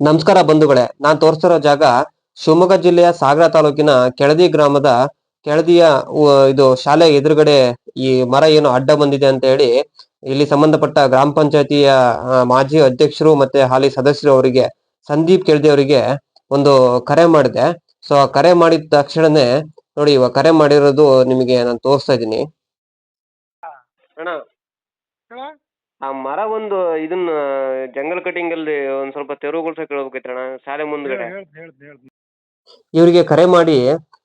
ನಮಸ್ಕಾರ ಬಂಧುಗಳೇ ನಾನ್ ತೋರಿಸ್ತಿರೋ ಜಾಗ ಶಿವಮೊಗ್ಗ ಜಿಲ್ಲೆಯ ಸಾಗರ ತಾಲೂಕಿನ ಕೆಳದಿ ಗ್ರಾಮದ ಕೆಳದಿಯ ಇದು ಶಾಲೆ ಎದುರುಗಡೆ ಈ ಮರ ಏನು ಅಡ್ಡ ಬಂದಿದೆ ಅಂತ ಹೇಳಿ ಇಲ್ಲಿ ಸಂಬಂಧಪಟ್ಟ ಗ್ರಾಮ ಪಂಚಾಯತಿಯ ಮಾಜಿ ಅಧ್ಯಕ್ಷರು ಮತ್ತೆ ಹಾಲಿ ಸದಸ್ಯರು ಅವರಿಗೆ ಸಂದೀಪ್ ಕೆಳದಿ ಅವರಿಗೆ ಒಂದು ಕರೆ ಮಾಡಿದೆ. ಸೊ ಆ ಕರೆ ಮಾಡಿದ ತಕ್ಷಣನೇ ನೋಡಿ ಇವಾಗ ಕರೆ ಮಾಡಿರೋದು ನಿಮಗೆ ನಾನು ತೋರಿಸ್ತಾ ಇದ್ದೀನಿ. ಆ ಮರ ಒಂದು ಇದನ್ನ ಜಂಗಲ್ ಕಟಿಂಗ್ ಅಲ್ಲಿ ಒಂದ್ ಸ್ವಲ್ಪ ತೆರವುಗೊಳಿಸ ಹೇಳ್ಬೇಕಿತ್ತು ಅಣ್ಣ ಶಾಲೆ ಮುಂದ್ಗಡೆ. ಇವರಿಗೆ ಕರೆ ಮಾಡಿ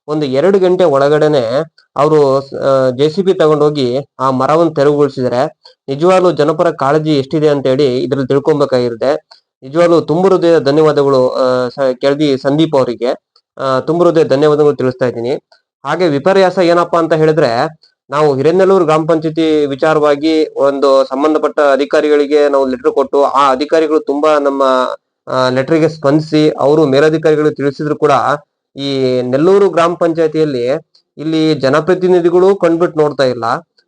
ಒಂದು ಎರಡು ಗಂಟೆ ಒಳಗಡೆನೆ ಅವರು ಜೆ ಸಿ ಬಿ ತಗೊಂಡೋಗಿ ಆ ಮರವನ್ನು ತೆರವುಗೊಳಿಸಿದರೆ. ನಿಜವಾಗ್ಲೂ ಜನಪರ ಕಾಳಜಿ ಎಷ್ಟಿದೆ ಅಂತ ಹೇಳಿ ಇದ್ರಲ್ಲಿ ತಿಳ್ಕೊಬೇಕಾಗಿರುತ್ತೆ. ನಿಜವಾಗ್ಲೂ ತುಂಬ ಹೃದಯ ಧನ್ಯವಾದಗಳು ಕೆಳದಿ ಸಂದೀಪ್ ಅವರಿಗೆ. ಅಹ್ ತುಂಬ ಹೃದಯ ಧನ್ಯವಾದಗಳು ತಿಳಿಸ್ತಾ ಇದ್ದೀನಿ. ಹಾಗೆ ವಿಪರ್ಯಾಸ ಏನಪ್ಪಾ ಅಂತ ಹೇಳಿದ್ರೆ ನಾವು ಹಿರೇನೆಲ್ಲೂರು ಗ್ರಾಮ ಪಂಚಾಯತಿ ವಿಚಾರವಾಗಿ ಒಂದು ಸಂಬಂಧಪಟ್ಟ ಅಧಿಕಾರಿಗಳಿಗೆ ನಾವು ಲೆಟರ್ ಕೊಟ್ಟು, ಆ ಅಧಿಕಾರಿಗಳು ತುಂಬಾ ನಮ್ಮ ಲೆಟರ್ಗೆ ಸ್ಪಂದಿಸಿ, ಅವರು ಮೇಲಧಿಕಾರಿಗಳು ತಿಳಿಸಿದ್ರು ಕೂಡ, ಈ ನೆಲ್ಲೂರು ಗ್ರಾಮ ಪಂಚಾಯತಿಯಲ್ಲಿ ಇಲ್ಲಿ ಜನಪ್ರತಿನಿಧಿಗಳು ಕಂಡ್ಬಿಟ್ಟು ನೋಡ್ತಾ ಇಲ್ಲ,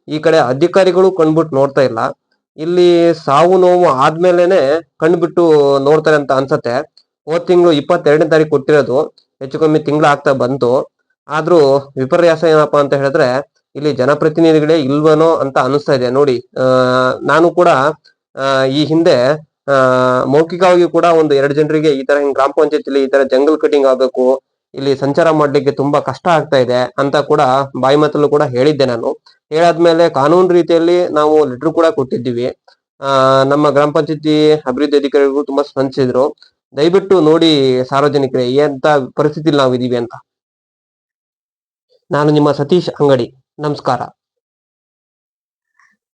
ಈ ಕಡೆ ಅಧಿಕಾರಿಗಳು ಕಂಡ್ಬಿಟ್ಟು ನೋಡ್ತಾ ಇಲ್ಲ, ಇಲ್ಲಿ ಸಾವು ನೋವು ಆದ್ಮೇಲೆನೆ ಕಂಡ್ಬಿಟ್ಟು ನೋಡ್ತಾರೆ ಅಂತ ಅನ್ಸತ್ತೆ. ಹೋದ್ ತಿಂಗಳು ಇಪ್ಪತ್ತೆರಡನೇ ತಾರೀಕು ಕೊಟ್ಟಿರೋದು, ಹೆಚ್ಚು ಕಮ್ಮಿ ತಿಂಗಳು ಆಗ್ತಾ ಬಂತು. ಆದ್ರೂ ವಿಪರ್ಯಾಸ ಏನಪ್ಪಾ ಅಂತ ಹೇಳಿದ್ರೆ ಇಲ್ಲಿ ಜನಪ್ರತಿನಿಧಿಗಳೇ ಇಲ್ವನೋ ಅಂತ ಅನಿಸ್ತಾ ಇದೆ. ನೋಡಿ ನಾನು ಕೂಡ ಈ ಹಿಂದೆ ಮೌಖಿಕವಾಗಿ ಕೂಡ ಒಂದು ಎರಡು ಜನರಿಗೆ ಈ ತರ ಗ್ರಾಮ ಪಂಚಾಯತಿಲಿ ಈ ತರ ಜಂಗಲ್ ಕಟಿಂಗ್ ಆಗಬೇಕು, ಇಲ್ಲಿ ಸಂಚಾರ ಮಾಡ್ಲಿಕ್ಕೆ ತುಂಬಾ ಕಷ್ಟ ಆಗ್ತಾ ಇದೆ ಅಂತ ಕೂಡ ಬಾಯಿ ಮಾತಲ್ಲೂ ಕೂಡ ಹೇಳಿದ್ದೆ ನಾನು. ಹೇಳಾದ್ಮೇಲೆ ಕಾನೂನು ರೀತಿಯಲ್ಲಿ ನಾವು ಲೆಟರ್ ಕೂಡ ಕೊಟ್ಟಿದ್ದೀವಿ. ನಮ್ಮ ಗ್ರಾಮ ಪಂಚಾಯತಿ ಅಭಿವೃದ್ಧಿ ಅಧಿಕಾರಿಗಳು ತುಂಬಾ ಸ್ಪಂದಿಸಿದ್ರು. ದಯವಿಟ್ಟು ನೋಡಿ ಸಾರ್ವಜನಿಕರೇ, ಎಂತ ಪರಿಸ್ಥಿತಿಲಿ ಇದೀವಿ ಅಂತ. ನಾನು ನಿಮ್ಮ ಸತೀಶ್ ಅಂಗಡಿ. ನಮಸ್ಕಾರ.